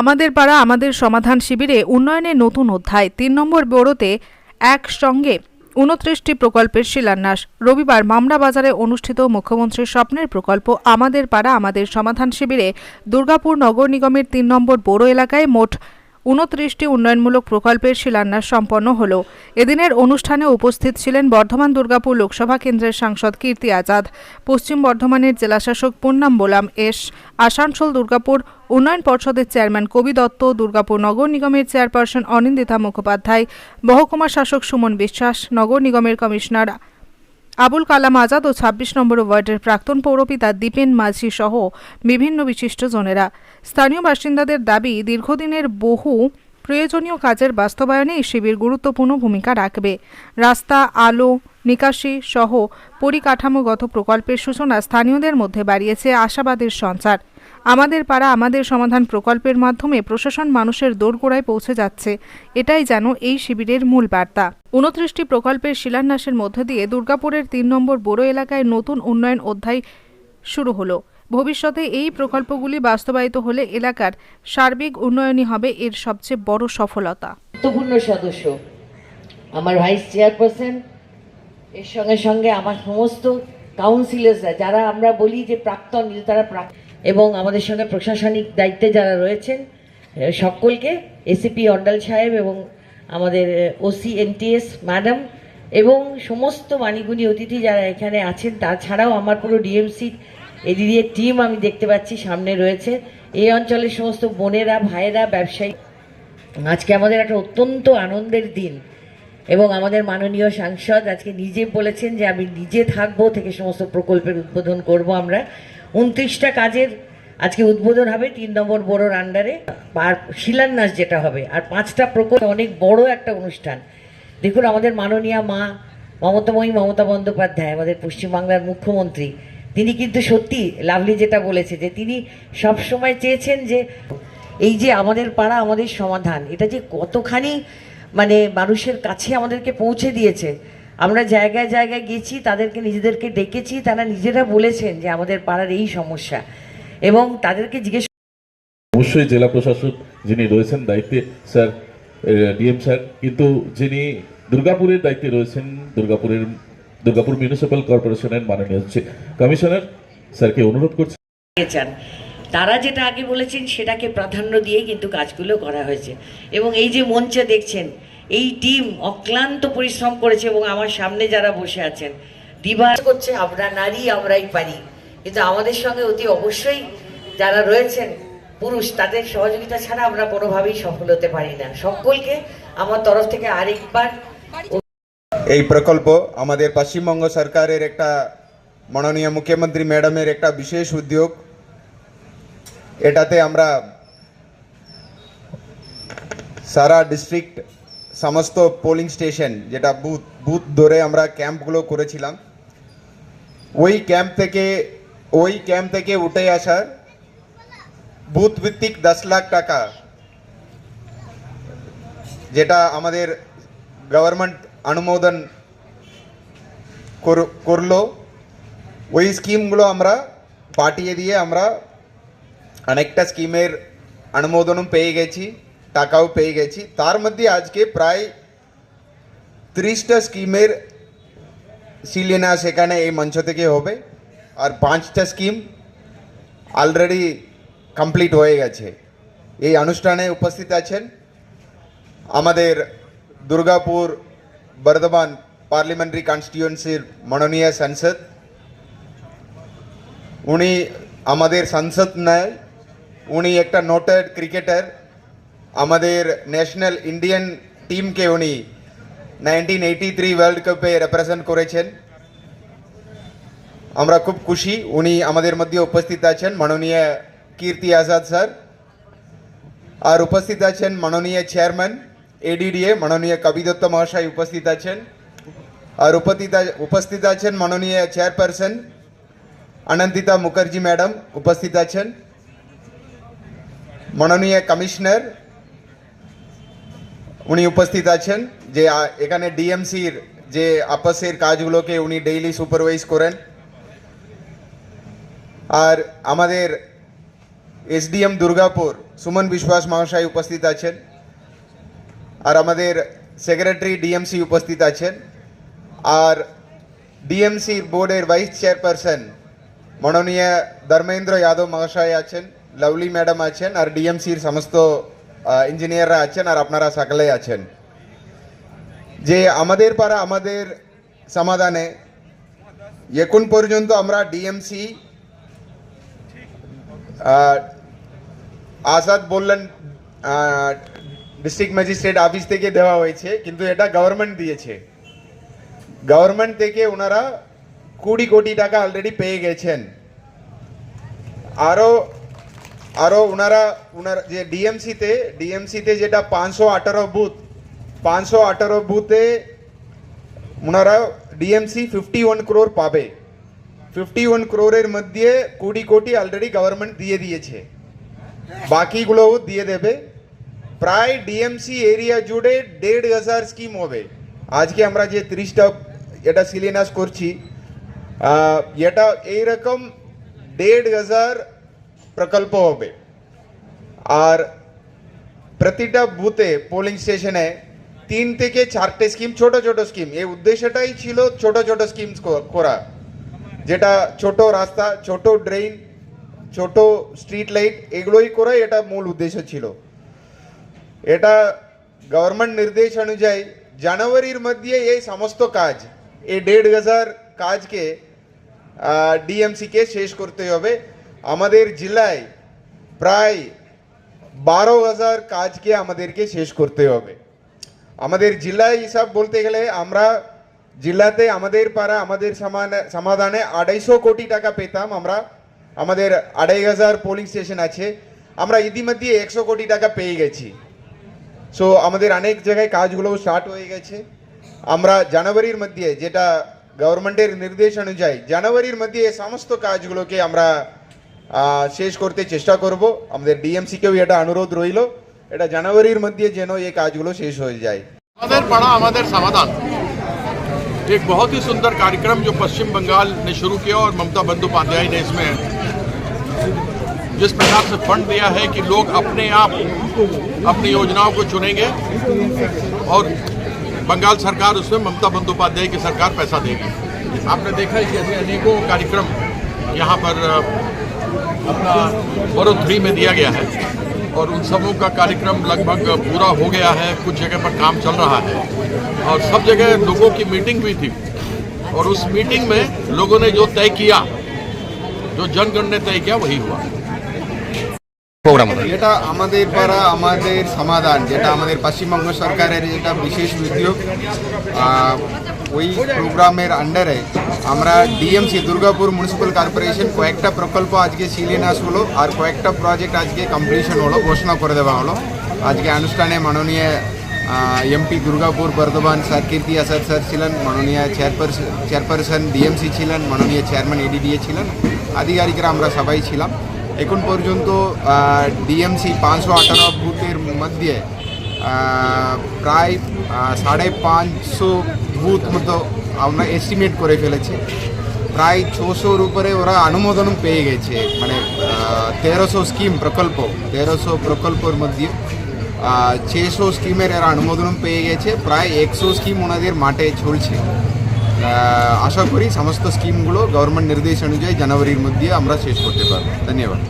আমাদের পাড়া, আমাদের সমাধান শিবিরে উন্নয়নের নতুন অধ্যায়। তিন নম্বর বোরোতে একসঙ্গে উনত্রিশটি প্রকল্পের শিলান্যাস। রবিবার মামরা বাজারে অনুষ্ঠিত মুখ্যমন্ত্রীর স্বপ্নের প্রকল্প আমাদের পাড়া, আমাদের সমাধান শিবিরে দুর্গাপুর নগর নিগমের তিন নম্বর বড় এলাকায় মোট উনত্রিশটি উন্নয়নমূলক প্রকল্পের শিলান্যাস সম্পন্ন হল। এদিনের অনুষ্ঠানে উপস্থিত ছিলেন বর্ধমান দুর্গাপুর লোকসভা কেন্দ্রের সাংসদ কীর্তি আজাদ, পশ্চিম বর্ধমানের জেলাশাসক পূর্ণাম বোলাম এস, আসানসোল দুর্গাপুর উন্নয়ন পর্ষদের চেয়ারম্যান কবি দত্ত, দুর্গাপুর নগর নিগমের চেয়ারপারসন অনিন্দিতা মুখোপাধ্যায়, মহকুমা শাসক সুমন বিশ্বাস, নগর নিগমের কমিশনার আবুল কালাম আজাদ ও ছাব্বিশ নম্বর ওয়ার্ডের প্রাক্তন পৌরপিতা দীপেন মাঝি সহ বিভিন্ন বিশিষ্টজনেরা স্থানীয় বাসিন্দাদের দাবি, দীর্ঘদিনের বহু প্রয়োজনীয় কাজের বাস্তবায়নে এই শিবির গুরুত্বপূর্ণ ভূমিকা রাখবে। রাস্তা, আলো, নিকাশি সহ পরিকাঠামোগত প্রকল্পের সূচনা স্থানীয়দের মধ্যে বাড়িয়েছে আশাবাদের সঞ্চার। আমাদের পাড়া আমাদের সমাধান প্রকল্পের মাধ্যমে প্রশাসন মানুষের দোরগোড়ায় পৌঁছে যাচ্ছে। এটাই যেন এই শিবিরের মূল বার্তা। উনত্রিশটি প্রকল্পের শিলান্যাসের মধ্য দিয়ে দুর্গাপুরের তিন নম্বর বড় এলাকায় নতুন উন্নয়ন অধ্যায় শুরু হলো। ভবিষ্যতে এই প্রকল্পগুলি বাস্তবায়িত হলে এলাকার সার্বিক উন্নয়নই হবে এর সবচেয়ে বড় সফলতা। সদস্য, আমার ভাইস চেয়ারপারসন, এর সঙ্গে সঙ্গে আমার সমস্ত কাউন্সিলার্সরা যারা আমরা বলি যে প্রাক্তন, তারা প্রাক এবং আমাদের সঙ্গে প্রশাসনিক দায়িত্বে যারা রয়েছেন সকলকে, এসিপি অন্ডাল সাহেব এবং আমাদের ওসি এনটিএস ম্যাডাম এবং সমস্ত মানিগুণী অতিথি যারা এখানে আছেন, তাছাড়াও আমার পুরো ডিএমসি এদিদির টিম আমি দেখতে পাচ্ছি সামনে রয়েছে। এই অঞ্চলের সমস্ত বোনেরা, ভাইয়েরা, ব্যবসায়ী, আজকে আমাদের একটা অত্যন্ত আনন্দের দিন এবং আমাদের মাননীয় সাংসদ আজকে নিজে বলেছেন যে আমি নিজে থাকব থেকে সমস্ত প্রকল্পের উদ্বোধন করব আমরা। উনত্রিশটা কাজের আজকে উদ্বোধন হবে তিন নম্বর বড়োর আন্ডারে। আর শিলান্যাস যেটা হবে, আর পাঁচটা প্রকল্প, অনেক বড় একটা অনুষ্ঠান। দেখুন, আমাদের মাননীয়া মা মমতাময়ী মমতা বন্দ্যোপাধ্যায়, আমাদের পশ্চিমবাংলার মুখ্যমন্ত্রী, তিনি কিন্তু সত্যি লাভলি যেটা বলেছে যে তিনি সব সময় চেয়েছেন যে এই যে আমাদের পাড়া, আমাদের সমাধান, এটা যে কতখানি মানে মানুষের কাছে আমাদেরকে পৌঁছে দিয়েছে আমরা জায়গায় জায়গায় গেছি তাদেরকে নিজেদেরকে ডেকেছি তারা নিজেরা বলেছেন যে আমাদের পাড়ার এই সমস্যা। এবং তাদেরকে জিজ্ঞেস অবশ্যই জেলা প্রশাসক যিনি রয়েছেন দায়িত্বে স্যার ডিএম স্যার কিন্তু যিনি দুর্গাপুরের দায়িত্বে রয়েছেন দুর্গাপুরের দুর্গাপুর মিউনিসিপ্যাল কর্পোরেশনের মাননীয় হচ্ছে কমিশনার স্যারকে অনুরোধ করছি। চান। তারা যেটা আগে বলেছেন সেটাকে প্রাধান্য দিয়ে কিন্তু কাজগুলো করা হয়েছে। এবং এই যে মঞ্চে দেখছেন এই টিম অক্লান্ত পরিশ্রম করেছে এবং আমার সামনে যারা বসে আছেন দিবার করছে, আমরা নারী, আমরাই পারি। কিন্তু আমাদের সঙ্গে অতি অবশ্যই যারা রয়েছেন, পুরুষ, তাদের সহযোগিতা ছাড়া আমরা কোনোভাবেই সফল হতে পারি না। সকলকে আমার তরফ থেকে আরেকবার এই প্রকল্প আমাদের পশ্চিমবঙ্গ সরকারের একটা মাননীয় মুখ্যমন্ত্রী ম্যাডামের একটা বিশেষ উদ্যোগ। এটাতে আমরা সারা ডিস্ট্রিক্ট সমস্ত পোলিং স্টেশন যেটা বুথ বুথ ধরে আমরা ক্যাম্পগুলো করেছিলাম, ওই ক্যাম্প থেকে, ওই ক্যাম্প থেকে উঠে আসার বুথ ভিত্তিক দশ লাখ টাকা, যেটা আমাদের গভর্নমেন্ট অনুমোদন কর- করল, ওই স্কিমগুলো আমরা পাঠিয়ে দিয়ে আমরা অনেকটা স্কিমের অনুমোদনও পেয়ে গেছি। টাকাও পেয়ে গেছি। তার মধ্যে আজকে প্রায় ত্রিশটা স্কিমের শিলান্যাস সেখানে এই মঞ্চ থেকে হবে। আর পাঁচটা স্কিম অলরেডি কমপ্লিট হয়ে গেছে। এই অনুষ্ঠানে উপস্থিত আছেন আমাদের দুর্গাপুর বর্ধমান পার্লামেন্টারি কনস্টিটিউয়েন্সির মাননীয় সংসদ। উনি আমাদের সংসদ নয়, উনি একটা নোটেড ক্রিকেটার আমাদের ন্যাশনাল ইন্ডিয়ান টিমকে উনি নাইনটিন এইটি থ্রি ওয়ার্ল্ড কাপে রিপ্রেজেন্ট করেছেন। আমরা খুব খুশি, উনি আমাদের মধ্যে উপস্থিত আছেন, মাননীয় কীর্তি আজাদ স্যার। আর উপস্থিত আছেন মাননীয় চেয়ারম্যান এডিডিএ মাননীয় কবিদত্ত মহাশয় উপস্থিত আছেন। আর উপস্থিত উপস্থিত আছেন মাননীয় চেয়ারপারসন অনন্তিতা মুখার্জি ম্যাডাম উপস্থিত আছেন। মাননীয় কমিশনার উনি উপস্থিত আছেন, যে এখানে ডিএমসির যে আপসের কাজগুলোকে উনি ডেইলি সুপারভাইজ করেন। আর আমাদের এসডিএম দুর্গাপুর সুমন বিশ্বাস মহাশয় উপস্থিত আছেন। আর আমাদের সেক্রেটারি ডিএমসি উপস্থিত আছেন। আর ডিএমসি বোর্ডের ভাইস চেয়ারপারসন মাননীয় ধর্মেন্দ্র যাদব মহাশয় আছেন লাভলি ম্যাডাম আছেন, আর ডিএমসির সমস্ত ইঞ্জিনিয়াররা আছেন আর আপনারা সকলে আছেন। যে আমাদের পারা আমাদের সমাধানে এখন পর্যন্ত আমরা ডিএমসি আজাদ বললেন ডিস্ট্রিক্ট ম্যাজিস্ট্রেট অফিস থেকে দেওয়া হয়েছে, কিন্তু এটা গভর্নমেন্ট দিয়েছে। গভর্নমেন্ট থেকে ওনারা কুড়ি কোটি টাকা অলরেডি পেয়ে গেছেন। আরও আরও ওনারা ওনার যে ডিএমসিতে ডিএমসিতে যেটা পাঁচশো আঠারো বুথ, পাঁচশো আঠারো বুথে ওনারা ডিএমসি ফিফটি ওয়ান ক্রোর পাবে। ফিফটি ওয়ান ক্রোরের মধ্যে কুড়ি কোটি অলরেডি গভর্নমেন্ট দিয়ে দিয়েছে। বাকিগুলোও দিয়ে দেবে। প্রায় ডিএমসি এরিয়া জুড়ে দেড় হাজার স্কিম হবে। আজকে আমরা যে ত্রিশটা, এটা শিলান্যাস করছি এটা এইরকম দেড় হাজার প্রকল্প হবে আর প্রতিটা বুথে পোলিং স্টেশনে তিন থেকে চারটে স্কিম ছোট ছোট স্কিম এই উদ্দেশ্যটাই ছিল ছোট ছোট স্কিম করা যেটা ছোট রাস্তা ছোট ড্রেন ছোট স্ট্রিট লাইট এগুলোই করা এটা মূল উদ্দেশ্য ছিল এটা গভর্নমেন্ট নির্দেশ অনুযায়ী জানুয়ারির মধ্যে এই সমস্ত কাজ এই দেড় হাজার কাজকে ডিএমসিকে শেষ করতে হবে আমাদের জেলায় প্রায় বারো হাজার কাজকে আমাদেরকে শেষ করতে হবে। আমাদের জেলায় হিসাব বলতে গেলে আমরা জেলাতে আমাদের পাড়া, আমাদের সমাধানে আড়াইশো কোটি টাকা পেতাম আমরা। আমাদের আড়াই হাজার পোলিং স্টেশন আছে। আমরা ইতিমধ্যে একশো কোটি টাকা পেয়ে গেছি। সো আমাদের অনেক জায়গায় কাজগুলো স্টার্ট হয়ে গেছে। আমরা জানুয়ারির মধ্যে যেটা গভর্নমেন্টের নির্দেশ অনুযায়ী জানুয়ারির মধ্যে সমস্ত কাজগুলোকে আমরা শেষ করতে চেষ্টা করব আমাদের ডিএমসিকেও এটা অনুরোধ রইল এটা জানুয়ারির মধ্যে যেন এই কাজগুলো শেষ হয়ে যায় আমাদের पड़ा আমাদের समाधान एक बहुत ही सुंदर कार्यक्रम जो पश्चिम बंगाल ने शुरू किया और ममता बंदोपाध्याय ने इसमें जिस प्रकार से फंड दिया है कि लोग अपने आप अपनी योजनाओं को चुनेंगे और बंगाल सरकार उसमें ममता बंदोपाध्याय की सरकार पैसा देगी आपने देखा है कि ऐसे अनेकों कार्यक्रम यहाँ पर अ, अपना बोरो थ्री में दिया गया है और उन सबों का कार्यक्रम लगभग पूरा हो गया है कुछ जगह पर काम चल रहा है और सब जगह लोगों की मीटिंग भी थी और उस मीटिंग में लोगों ने जो तय किया जो जनगण ने तय किया वही हुआ এটা আমাদের পাড়া আমাদের সমাধান যেটা আমাদের পশ্চিমবঙ্গ সরকারের যেটা বিশেষ উদ্যোগ আহ, ওই প্রোগ্রামের আন্ডারে আমরা ডিএমসি দুর্গাপুর মিউনিসিপ্যাল কর্পোরেশন কয়েকটা প্রকল্প আজকে শিলান্যাস হলো আর কয়েকটা প্রজেক্ট আজকে কমপ্লিশন হলো, ঘোষণা করে দেওয়া হলো। আজকে অনুষ্ঠানে মাননীয় MP Durgapur Bardhaman sir Kirti Azad sir ছিলেন, মাননীয় চেয়ারপারসন চেয়ারপারসন ডিএমসি ছিলেন, মাননীয় চেয়ারম্যান এডিডিএ ছিলেন, আধিকারিকরা আমরা সবাই ছিলাম। এখন পর্যন্ত ডিএমসি পাঁচশো আঠারো বুথের মধ্যে প্রায় সাড়ে পাঁচশো বুথ মতো আমরা এস্টিমেট করে ফেলেছি। প্রায় ছশোর উপরে ওরা অনুমোদন পেয়ে গেছে। মানে তেরোশো স্কিম প্রকল্প, তেরোশো প্রকল্পের মধ্যে ছশো স্কিমের এরা অনুমোদন পেয়ে গেছে। প্রায় একশো স্কিম ওনাদের মাঠে চলছে। আশা করি সমস্ত স্কিমগুলো গভর্নমেন্ট নির্দেশ অনুযায়ী জানুয়ারির মধ্যে আমরা শেষ করতে পারব। ধন্যবাদ।